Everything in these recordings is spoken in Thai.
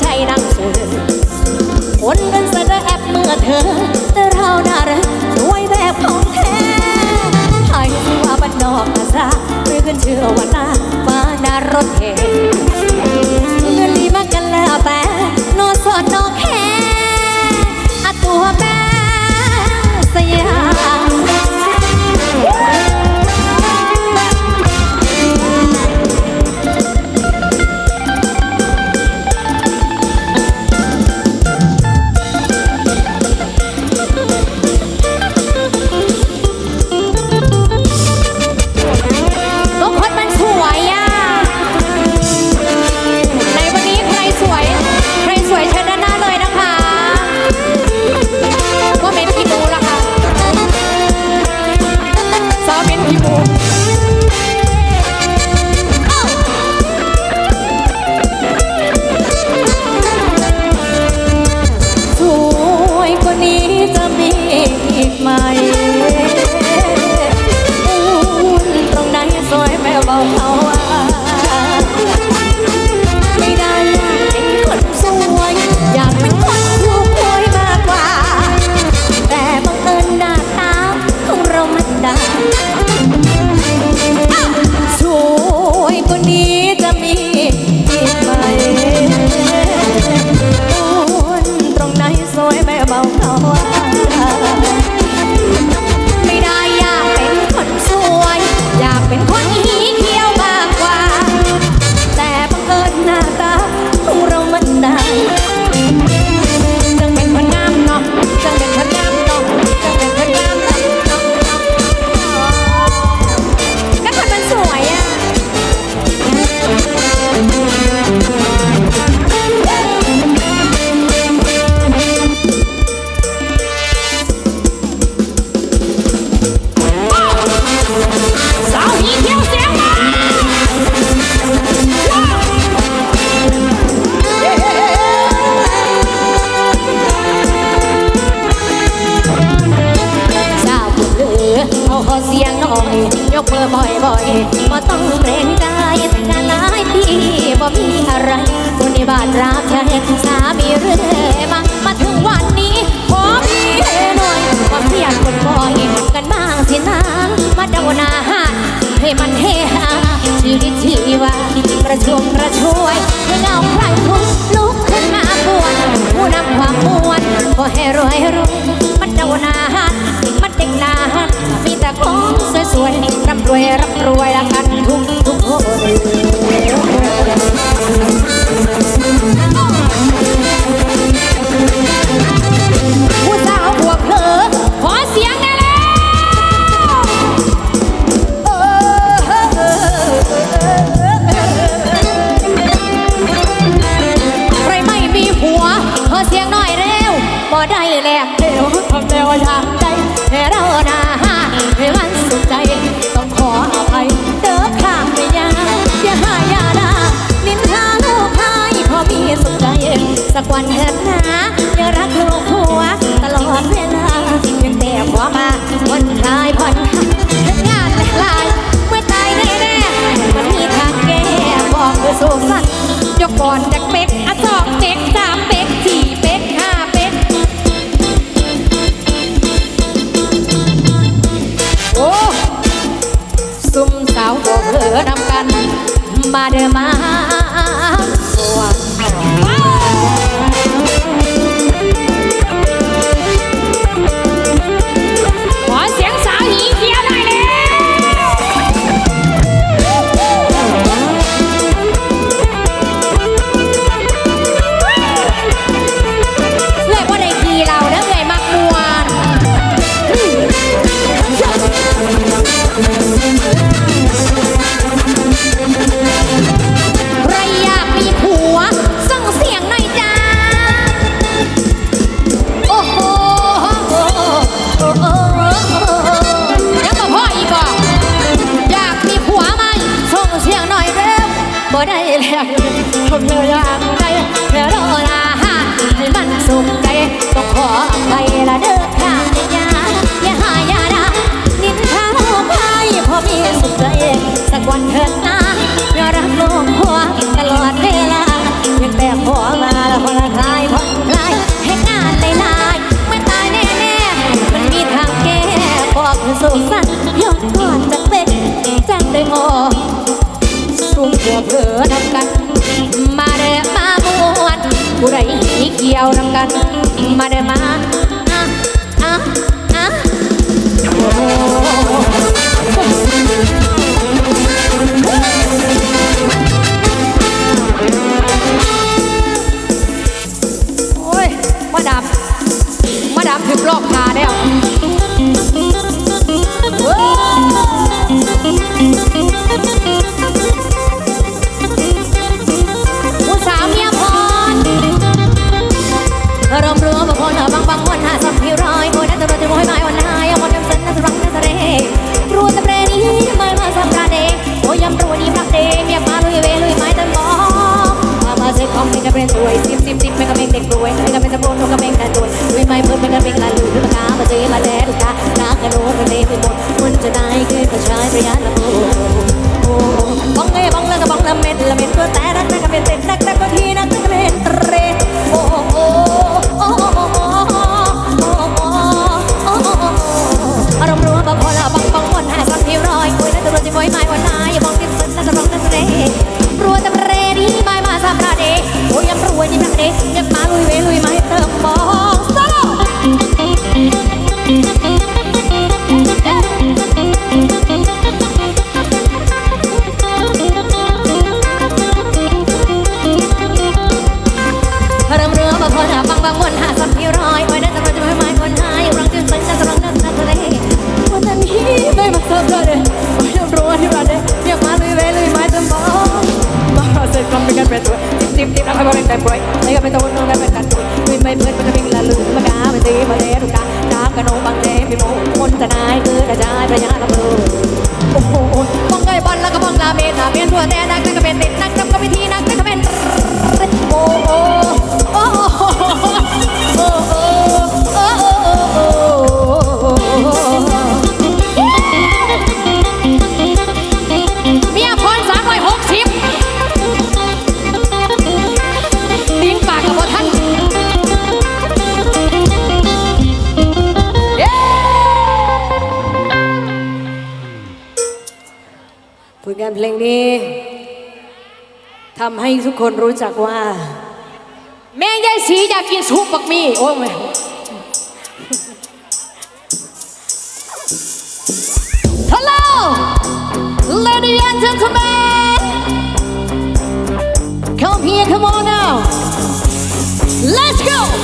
ใช่ดังเธอคนเป็นจะแอบเมื่อเธอ แต่เราน่ารักสวยแบบของแท้ไทยว่าบ้านนอกอาซาไม่ขึ้นเชื่อว่าหน้าฟ้าหน้ารถเห็น อเสียงหน่อย ยกมือบ่อยบ่อยบ่ต้องเร่งใจแต่งานหายพี่บ่มีอะไรคนในบ้านรักแค่สามีเรื่อยมา มาถึงวันนี้ขอพี่หน่อยความเพียรคนบ่อยกันบ้างสินะมาเดาหน้าให้มันเฮฮาชีวิตที่ว่าประชุมประช่วยให้เงาใครทุกลุกขึ้นมาปวดผู้นำความมวด sueño. สุขใจสักวันเถิดนะเพื่ารักโลงหัวตลอดเวลาเพียงบต่ขอมาแล้วคนละลายผ่อนลายให้งาน้าได้ลายไม่ตายแน่ๆมันมีทางแก้บอกคือสุขสันต์ยอมก่อนจากเป็นจ้งได้งอสุ่มเพื่อเพื่อทำกัน มาเด้มาบวชผู้ใดเกี่ยวนำกัน มาเด้มา ไม่ก็ไปตัวนู้นได้เป็นการตูนวิ่งไปเพื่อนมันจะวิ่งละลืมมากาไปตีมาเลทุกกาจ้ามกระโนบางเจพี่โมคนจะนายคือกระจายประยะละเบอโอ้โหบังไงบอลแล้วก็บังลาเมตาเมียนตัวแต่นักนักก็เป็นติดนักนักก็ไป็ทีนักนักก็เป็นโอ้โหโอ้โห เพลงนี้ทำให้ทุกคนรู้จักว่า แม่ยายสีอยากกินซุปบักมี่โอ้ยฮัลโหล Lady and gentleman come here come on now let's go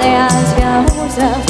Leas ja muuseas.